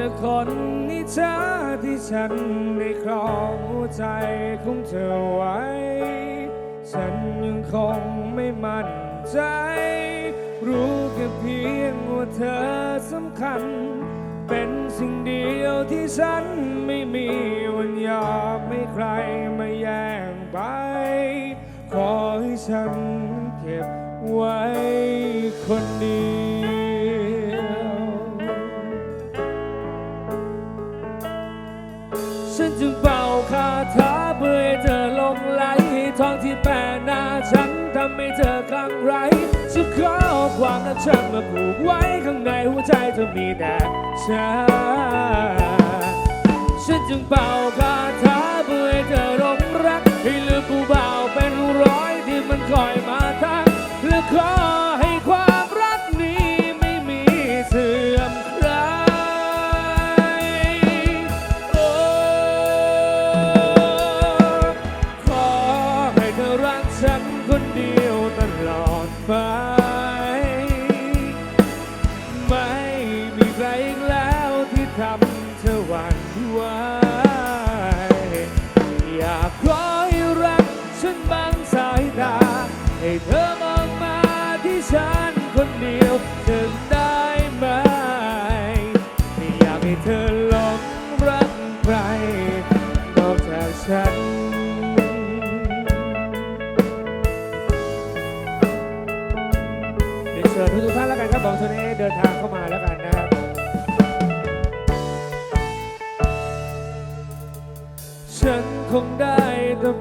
เธอที่ฉันได้ครองหัวใจของเธอไว้ ฉันยังคงไม่มั่นใจ รู้แค่เพียงว่าเธอสำคัญ เป็นสิ่งเดียวที่ฉันไม่มีวันยอมให้ใครมาแย่งไป ขอให้ฉันเก็บไว้คนเดียว ฉันจึงเป่าคาถาเพื่อให้เธอลงไหลทองที่แปะหน้าฉันทำให้เธอคลั่งไรฉันขอความรักฉันมาผูกไว้ข้างในหัวใจเธอมีแต่ฉันฉันจึงเป่าคาถา ทำเธอหวั่นไหวอยากขอให้รักฉันบางสายตา ให้เธอมองมาที่ฉันคนเดียวจะได้ไหมไม่อยากให้เธอหลงรักใครนอกจากฉันเรียนเชิญทุกท่านแล้วกันครับบอกชนเอเดินทาง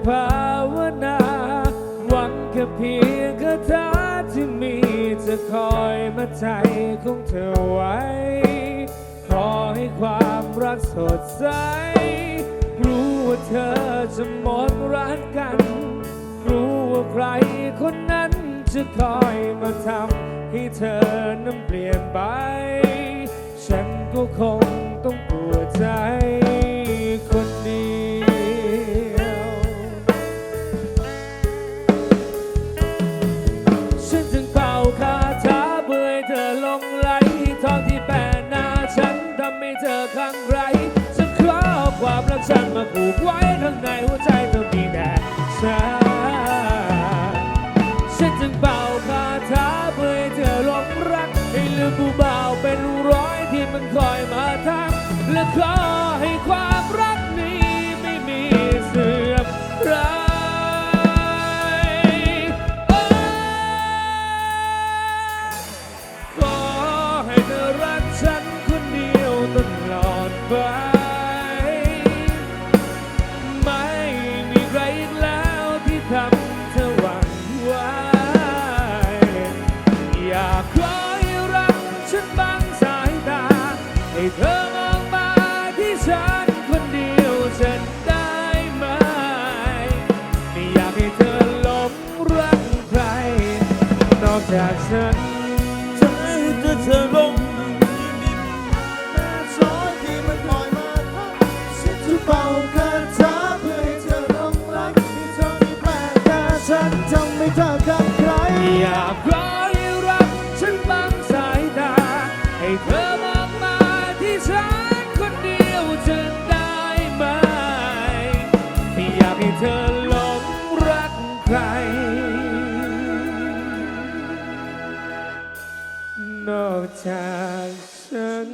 ภาวนาหวังแค่เพียงคาถาที่มีจะคอยมาใจของเธอไว้ ขอให้ความรักสดใส รู้ว่าเธอจะหมดรักกัน รู้ว่าใครคนนั้นจะคอยมาทำให้เธอนั้นเปลี่ยนไป ฉันก็คงต้องปวดใจ มาผูกไว้ข้างในหัวใจเธอมีแต่ฉันฉันจึงเป่าคาถาเพื่อให้เธอหลงรัก ให้ลืมผู้บ่าวเป็นร้อยที่มันคอยมาทัก และขอให้ความรักนี้ไม่มีเสื่อมคลายขอให้เธอรักฉันคนเดียวตลอดไป เธอมองมาที่ฉันคนเดียวฉันได้ไหม ไม่อยากให้เธอหลงรักใคร นอกจากฉันใจจะเธอหลงแม่สอนที่มันคอยมาทักฉันจะเป่าคาถาเพื่อให้เธอหลงรักที่เธอมีแปลกแต่ฉันทำให้เธอกับใครอยากขอ ฉันคนเดียวจะได้ไหมไม่อยากให้เธอหลงรักใคร นอกจากฉัน